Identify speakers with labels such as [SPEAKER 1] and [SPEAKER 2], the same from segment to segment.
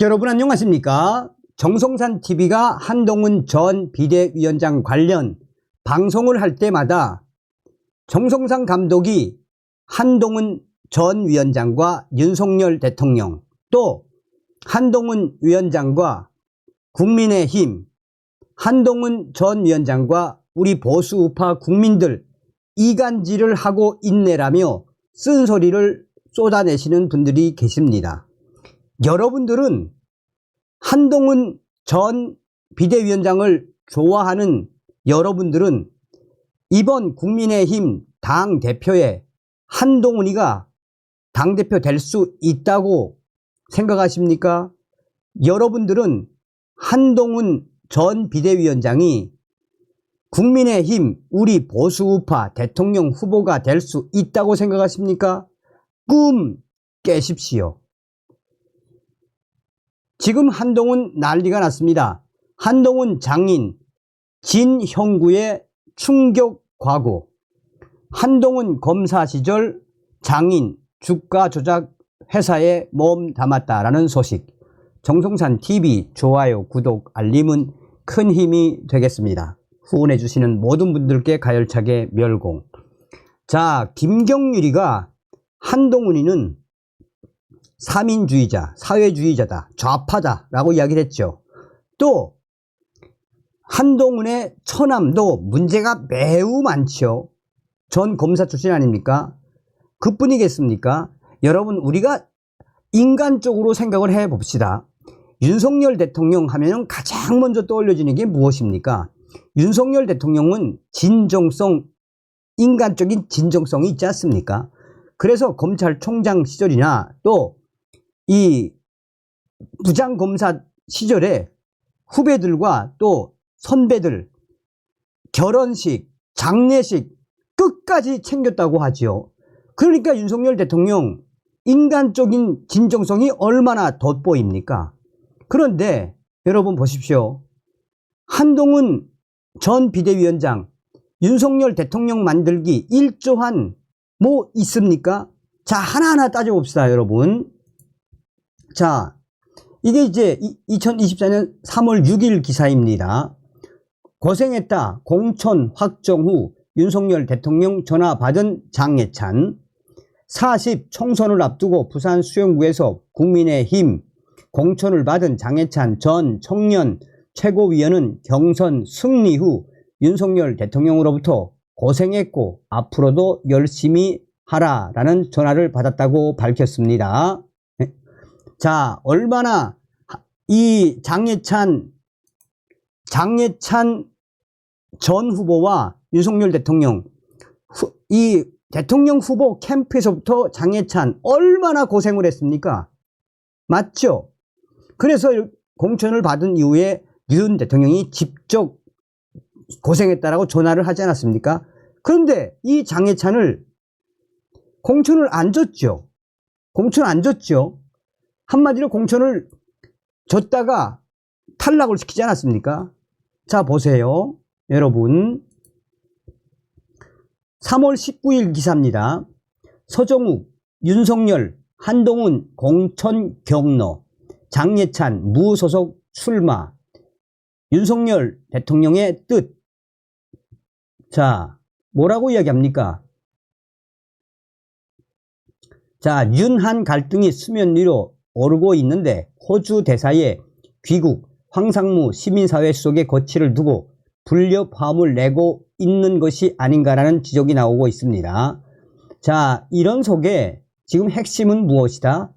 [SPEAKER 1] 여러분 안녕하십니까? 정성산 TV가 한동훈 전 비대위원장 관련 방송을 할 때마다 정성산 감독이 한동훈 전 위원장과 윤석열 대통령 또 한동훈 위원장과 국민의힘 한동훈 전 위원장과 우리 보수 우파 국민들 이간질을 하고 있네라며 쓴소리를 쏟아내시는 분들이 계십니다. 여러분들은 한동훈 전 비대위원장을 좋아하는 여러분들은 이번 국민의힘 당 대표에 한동훈이가 당 대표 될 수 있다고 생각하십니까? 여러분들은 한동훈 전 비대위원장이 국민의힘 우리 보수우파 대통령 후보가 될 수 있다고 생각하십니까? 꿈 깨십시오. 지금 한동훈 난리가 났습니다. 한동훈 장인 진형구의 충격 과거. 한동훈 검사 시절 장인 주가 조작 회사에 몸 담았다라는 소식. 정성산 TV 좋아요, 구독, 알림은 큰 힘이 되겠습니다. 후원해 주시는 모든 분들께 가열차게 멸공. 자, 김경률이가 한동훈이는 사민주의자, 사회주의자다, 좌파다라고 이야기를 했죠. 또 한동훈의 처남도 문제가 매우 많죠. 전 검사 출신 아닙니까? 그뿐이겠습니까? 여러분 우리가 인간적으로 생각을 해 봅시다. 윤석열 대통령 하면 가장 먼저 떠올려지는 게 무엇입니까? 윤석열 대통령은 진정성, 인간적인 진정성이 있지 않습니까? 그래서 검찰총장 시절이나 또 이 부장검사 시절에 후배들과 또 선배들 결혼식, 장례식 끝까지 챙겼다고 하지요. 그러니까 윤석열 대통령 인간적인 진정성이 얼마나 돋보입니까? 그런데 여러분 보십시오. 한동훈 전 비대위원장 윤석열 대통령 만들기 일조한 뭐 있습니까? 자, 하나하나 따져봅시다, 여러분. 자, 이게 이제 2024년 3월 6일 기사입니다. 고생했다. 공천 확정 후 윤석열 대통령 전화 받은 장예찬. 40 총선을 앞두고 부산 수영구에서 국민의힘 공천을 받은 장예찬 전 청년 최고위원은 경선 승리 후 윤석열 대통령으로부터 고생했고 앞으로도 열심히 하라라는 전화를 받았다고 밝혔습니다. 네. 자, 얼마나 이 장예찬 장예찬 전 후보와 윤석열 대통령 후, 이 대통령 후보 캠프에서부터 장예찬 얼마나 고생을 했습니까? 맞죠? 그래서 공천을 받은 이후에 윤 대통령이 직접 고생했다라고 전화를 하지 않았습니까? 그런데 이 장예찬을 공천을 안 줬죠. 공천 안 줬죠. 한마디로 공천을 줬다가 탈락을 시키지 않았습니까? 자, 보세요. 여러분. 3월 19일 기사입니다. 서정욱, 윤석열, 한동훈 공천 경로, 장예찬 무소속 출마, 윤석열 대통령의 뜻. 자, 뭐라고 이야기합니까? 자, 윤한 갈등이 수면 위로 오르고 있는데 호주 대사의 귀국, 황상무 시민사회 속에 거치를 두고 불협 화음을 내고 있는 것이 아닌가라는 지적이 나오고 있습니다. 자, 이런 속에 지금 핵심은 무엇이다?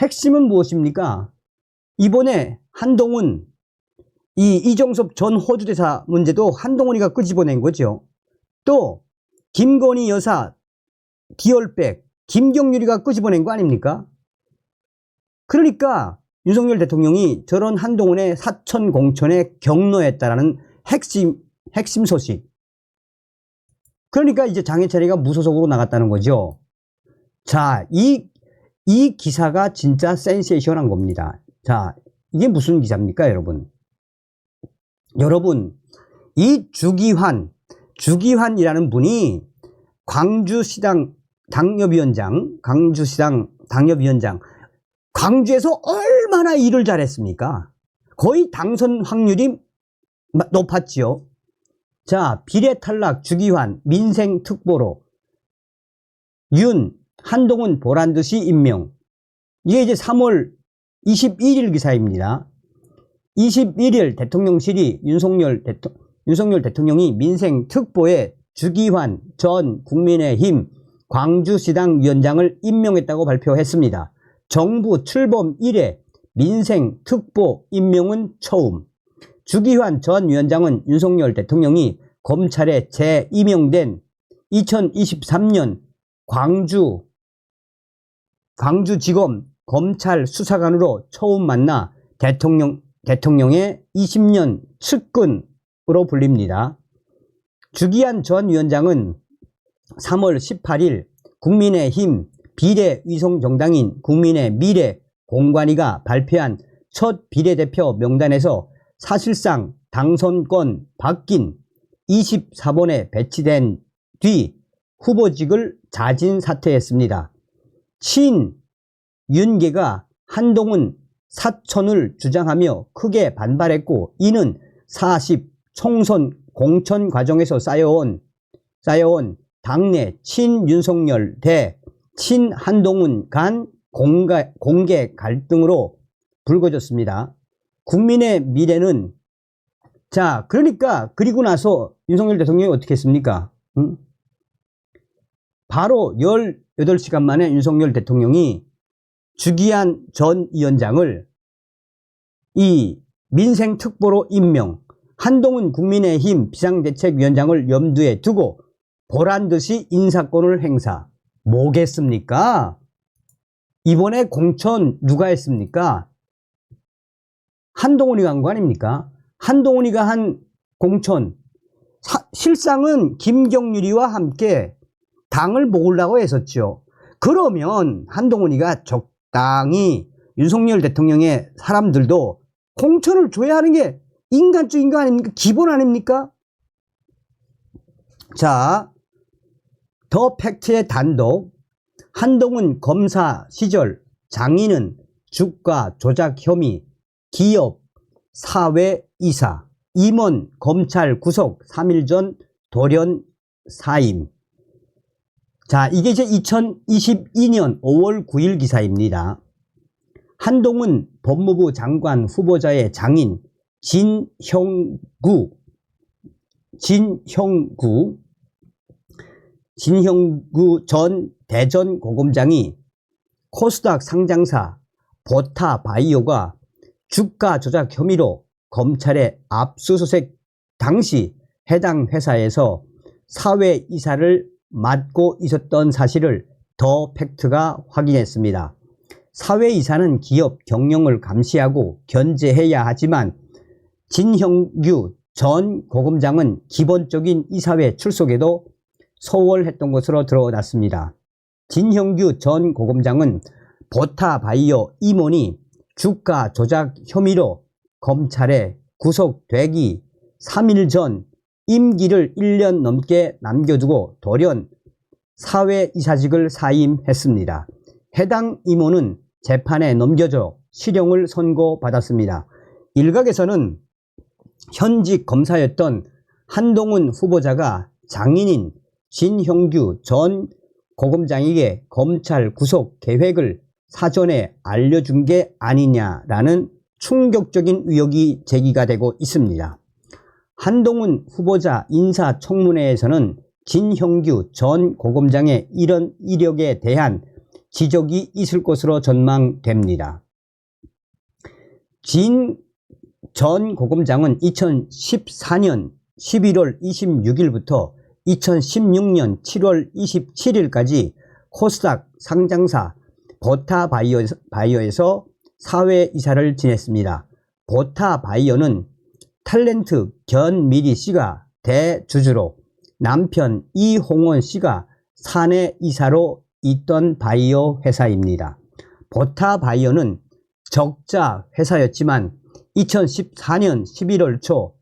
[SPEAKER 1] 핵심은 무엇입니까? 이번에 한동훈, 이 이종섭 전 호주대사 문제도 한동훈이가 끄집어낸 거죠. 또 김건희 여사 디얼백, 김경률이가 끄집어낸 거 아닙니까? 그러니까 윤석열 대통령이 저런 한동훈의 사천 공천에 경로했다라는 핵심 핵심 소식. 그러니까 이제 장해철이가 무소속으로 나갔다는 거죠. 자, 이, 이 기사가 진짜 센세이션한 겁니다. 자, 이게 무슨 기사입니까, 여러분? 여러분, 이 주기환, 주기환이라는 분이 광주시당 당협위원장, 광주시당 당협위원장, 광주에서 얼마나 일을 잘했습니까? 거의 당선 확률이 마- 높았지요. 자, 비례 탈락 주기환 민생 특보로 윤 한동훈 보란 듯이 임명. 이게 이제 3월 21일 기사입니다. 21일 대통령실이 윤석열, 대통, 윤석열 대통령이 민생 특보에 주기환 전 국민의힘 광주시당 위원장을 임명했다고 발표했습니다. 정부 출범 이래 민생 특보 임명은 처음. 주기환 전 위원장은 윤석열 대통령이 검찰에 재임명된 2023년 광주 광주지검 검찰 수사관으로 처음 만나 대통령 대통령의 20년 측근으로 불립니다. 주기한 전 위원장은 3월 18일 국민의힘 비례위성정당인 국민의 미래 공관위가 발표한 첫 비례대표 명단에서 사실상 당선권 바뀐 24번에 배치된 뒤 후보직을 자진 사퇴했습니다. 친 윤계가 한동훈 사천을 주장하며 크게 반발했고 이는 40 총선 공천 과정에서 쌓여온 쌓여온 당내 친윤석열 대 친한동훈 간 공가, 공개 갈등으로 불거졌습니다. 국민의 미래는 자 그러니까 그리고 나서 윤석열 대통령이 어떻게 했습니까? 응? 바로 18시간 만에 윤석열 대통령이 주기한 전 위원장을 이 민생특보로 임명, 한동훈 국민의힘 비상대책위원장을 염두에 두고 보란 듯이 인사권을 행사. 뭐겠습니까? 이번에 공천 누가 했습니까? 한동훈이가 한 거 아닙니까? 한동훈이가 한 공천. 사- 실상은 김경률이와 함께 당을 모으려고 했었죠. 그러면 한동훈이가 적당히 윤석열 대통령의 사람들도 공천을 줘야 하는 게 인간적인 거 아닙니까? 기본 아닙니까? 자, 더 팩트의 단독. 한동훈 검사 시절 장인은 주가 조작 혐의, 기업, 사회 이사, 임원 검찰 구속 3일 전 돌연 사임. 자, 이게 이제 2022년 5월 9일 기사입니다. 한동훈 법무부 장관 후보자의 장인 진형구, 진형구, 진형구 전 대전 고검장이 코스닥 상장사 보타 바이오가 주가 조작 혐의로 검찰의 압수수색 당시 해당 회사에서 사회 이사를 맡고 있었던 사실을 더 팩트가 확인했습니다. 사회 이사는 기업 경영을 감시하고 견제해야 하지만 진형규 전 고검장은 기본적인 이사회 출석에도 소홀했던 것으로 드러났습니다. 진형규 전 고검장은 보타 바이오 임원이 주가 조작 혐의로 검찰에 구속되기 3일 전 임기를 1년 넘게 남겨두고 돌연 사회이사직을 사임했습니다. 해당 임원은 재판에 넘겨져 실형을 선고받았습니다. 일각에서는 현직 검사였던 한동훈 후보자가 장인인 진형규 전 고검장에게 검찰 구속 계획을 사전에 알려준 게 아니냐라는 충격적인 의혹이 제기가 되고 있습니다. 한동훈 후보자 인사청문회에서는 진형규 전 고검장의 이런 이력에 대한 지적이 있을 것으로 전망됩니다. 진 전 고검장은 2014년 11월 26일부터 2016년 7월 27일까지 코스닥 상장사 보타바이오에서 사회이사를 지냈습니다. 보타바이오는 탤런트 견미리 씨가 대주주로 남편 이홍원 씨가 사내이사로 있던 바이오 회사입니다. 보타바이오는 적자 회사였지만 2014년 11월 초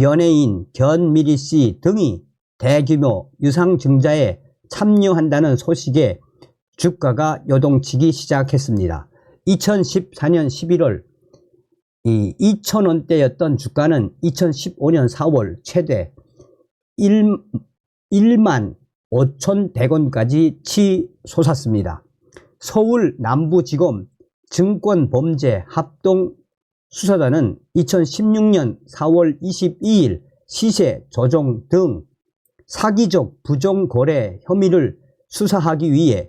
[SPEAKER 1] 연예인 견미리 씨 등이 대규모 유상 증자에 참여한다는 소식에 주가가 요동치기 시작했습니다. 2014년 11월 이 2,000원대였던 주가는 2015년 4월 최대 1, 1만 5,100원까지 치솟았습니다. 서울 남부지검 증권범죄 합동 수사단은 2016년 4월 22일 시세 조정 등 사기적 부정거래 혐의를 수사하기 위해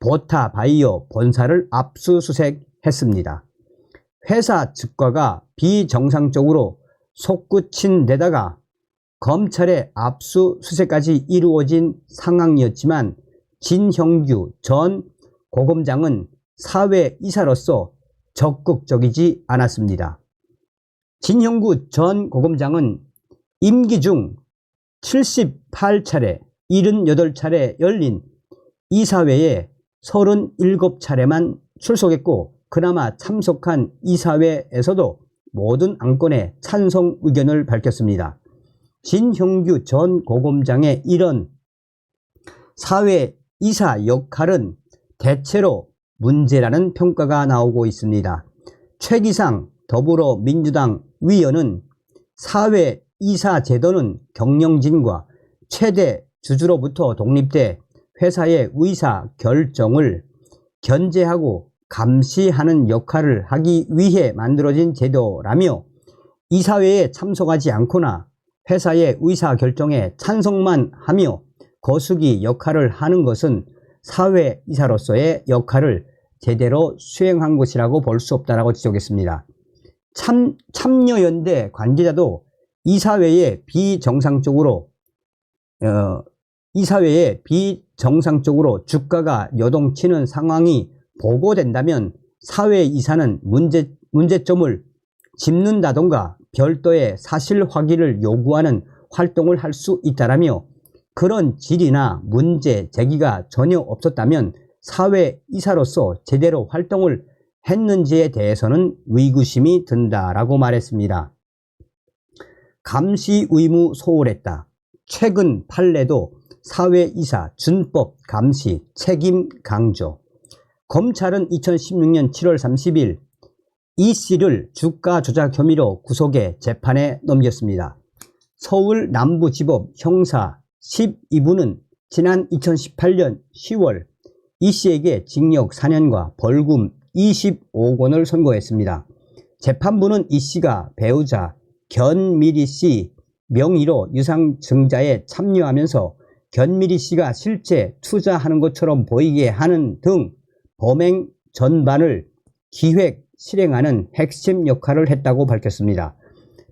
[SPEAKER 1] 보타 바이오 본사를 압수수색했습니다. 회사 주가가 비정상적으로 솟구친 데다가 검찰의 압수수색까지 이루어진 상황이었지만 진형규 전 고검장은 사회이사로서 적극적이지 않았습니다. 진형구 전 고검장은 임기 중 78차례, 78차례 열린 이사회에 37차례만 출석했고 그나마 참석한 이사회에서도 모든 안건에 찬성 의견을 밝혔습니다. 진형규 전 고검장의 이런 사회 이사 역할은 대체로 문제라는 평가가 나오고 있습니다. 최기상 더불어민주당 위원은 사회 이사 제도는 경영진과 최대 주주로부터 독립돼 회사의 의사 결정을 견제하고 감시하는 역할을 하기 위해 만들어진 제도라며 이사회에 참석하지 않거나 회사의 의사 결정에 찬성만 하며 거수기 역할을 하는 것은 사회 이사로서의 역할을 제대로 수행한 것이라고 볼 수 없다라고 지적했습니다. 참, 참여연대 관계자도 이사회에 비정상적으로 어, 이사회에 비정상적으로 주가가 요동치는 상황이 보고된다면 사회 이사는 문제, 문제점을 짚는다던가 별도의 사실 확인을 요구하는 활동을 할 수 있다라며 그런 질이나 문제 제기가 전혀 없었다면 사회 이사로서 제대로 활동을 했는지에 대해서는 의구심이 든다라고 말했습니다. 감시 의무 소홀했다. 최근 판례도 사회이사 준법 감시 책임 강조. 검찰은 2016년 7월 30일 이 씨를 주가 조작 혐의로 구속해 재판에 넘겼습니다. 서울 남부지법 형사 12부는 지난 2018년 10월 이 씨에게 징역 4년과 벌금 25억 원을 선고했습니다. 재판부는 이 씨가 배우자 견미리 씨 명의로 유상증자에 참여하면서 견미리 씨가 실제 투자하는 것처럼 보이게 하는 등 범행 전반을 기획 실행하는 핵심 역할을 했다고 밝혔습니다.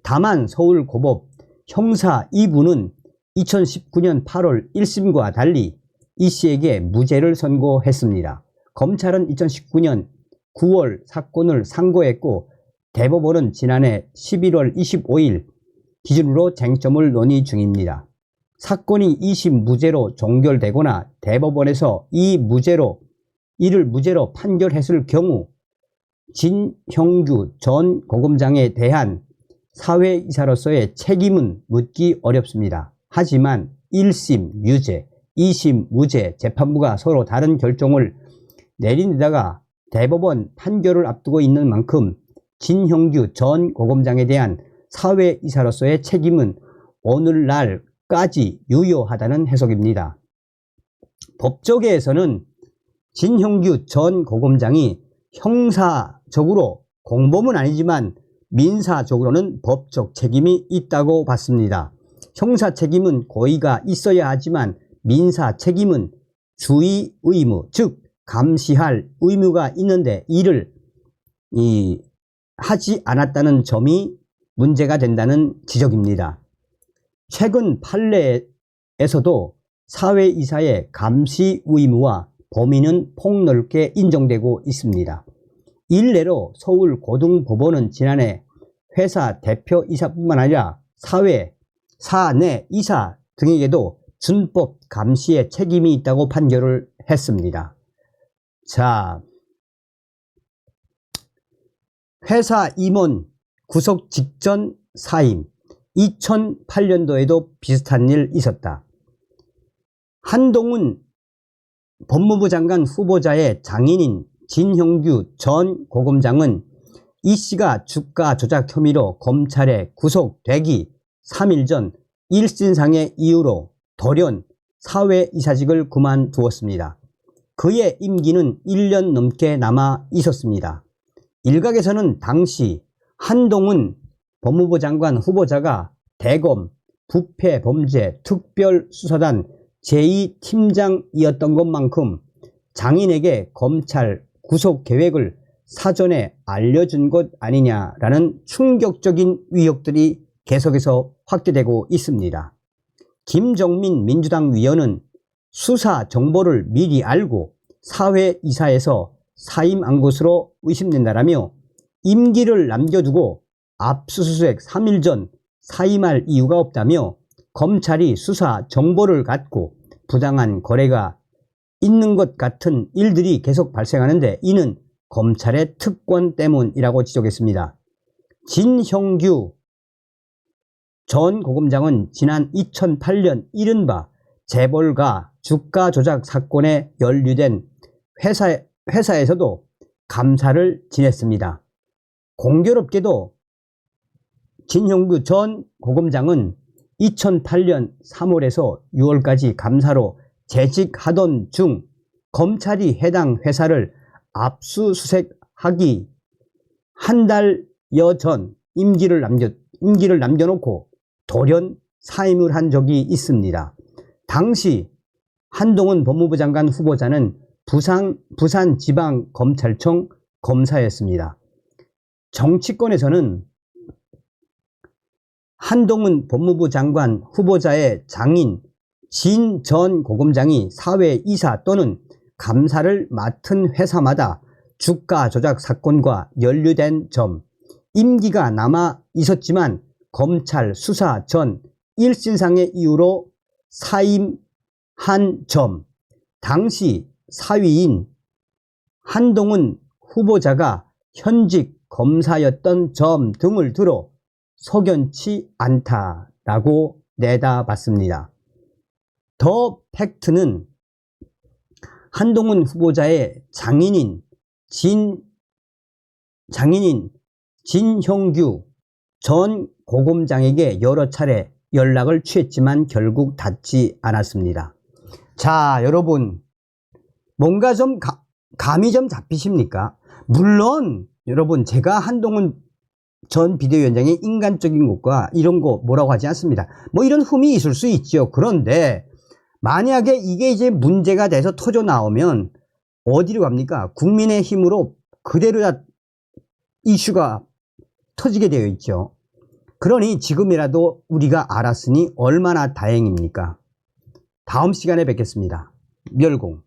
[SPEAKER 1] 다만 서울고법 형사 2부는 2019년 8월 1심과 달리 이 씨에게 무죄를 선고했습니다. 검찰은 2019년 9월 사건을 상고했고 대법원은 지난해 11월 25일 기준으로 쟁점을 논의 중입니다. 사건이 2심 무죄로 종결되거나 대법원에서 이 무죄로 이를 무죄로 판결했을 경우 진형규 전 고검장에 대한 사회이사로서의 책임은 묻기 어렵습니다. 하지만 1심 유죄, 2심 무죄 재판부가 서로 다른 결정을 내린 데다가 대법원 판결을 앞두고 있는 만큼 진형규 전 고검장에 대한 사회이사로서의 책임은 오늘날까지 유효하다는 해석입니다. 법조계에서는 진형규 전 고검장이 형사적으로 공범은 아니지만 민사적으로는 법적 책임이 있다고 봤습니다. 형사 책임은 고의가 있어야 하지만 민사 책임은 주의 의무, 즉 감시할 의무가 있는데 이를 이, 하지 않았다는 점이 문제가 된다는 지적입니다. 최근 판례에서도 사회이사의 감시 의무와 범위는 폭넓게 인정되고 있습니다. 일례로 서울 고등법원은 지난해 회사 대표이사뿐만 아니라 사회, 사내 이사 등에게도 준법 감시의 책임이 있다고 판결을 했습니다. 자, 회사 임원 구속 직전 사임 2008년도에도 비슷한 일 있었다. 한동훈 법무부 장관 후보자의 장인인 진형규 전 고검장은 이 씨가 주가 조작 혐의로 검찰에 구속되기 3일 전 일신상의 이유로 돌연 사회이사직을 그만두었습니다. 그의 임기는 1년 넘게 남아 있었습니다. 일각에서는 당시 한동훈 법무부 장관 후보자가 대검 부패 범죄 특별수사단 제2팀장이었던 것만큼 장인에게 검찰 구속 계획을 사전에 알려준 것 아니냐라는 충격적인 의혹들이 계속해서 확대되고 있습니다. 김정민 민주당 위원은 수사 정보를 미리 알고 사회 이사에서 사임한 것으로 의심된다라며 임기를 남겨두고 압수수색 3일 전 사임할 이유가 없다며 검찰이 수사 정보를 갖고 부당한 거래가 있는 것 같은 일들이 계속 발생하는데 이는 검찰의 특권 때문이라고 지적했습니다. 진형규 전 고검장은 지난 2008년 이른바 재벌가 주가 조작 사건에 연루된 회사, 회사에서도 감사를 지냈습니다. 공교롭게도 진형규 전 고검장은 2008년 3월에서 6월까지 감사로 재직하던 중 검찰이 해당 회사를 압수수색하기 한 달여 전 임기를 남겨, 임기를 남겨놓고 돌연 사임을 한 적이 있습니다. 당시 한동훈 법무부 장관 후보자는 부산, 부산 지방검찰청 검사였습니다. 정치권에서는 한동훈 법무부 장관 후보자의 장인 진 전 고검장이 사회 이사 또는 감사를 맡은 회사마다 주가 조작 사건과 연루된 점, 임기가 남아 있었지만 검찰 수사 전 일신상의 이유로 사임한 점, 당시 사위인 한동훈 후보자가 현직 검사였던 점 등을 들어 석연치 않다라고 내다봤습니다. 더 팩트는 한동훈 후보자의 장인인 진 장인인 진형규 전 고검장에게 여러 차례 연락을 취했지만 결국 닿지 않았습니다. 자, 여러분 뭔가 좀 가, 감이 좀 잡히십니까? 물론 여러분 제가 한동훈 전 비대위원장의 인간적인 것과 이런 거 뭐라고 하지 않습니다. 뭐 이런 흠이 있을 수 있죠. 그런데 만약에 이게 이제 문제가 돼서 터져 나오면 어디로 갑니까? 국민의 힘으로 그대로 다 이슈가 터지게 되어 있죠. 그러니 지금이라도 우리가 알았으니 얼마나 다행입니까? 다음 시간에 뵙겠습니다. 멸공.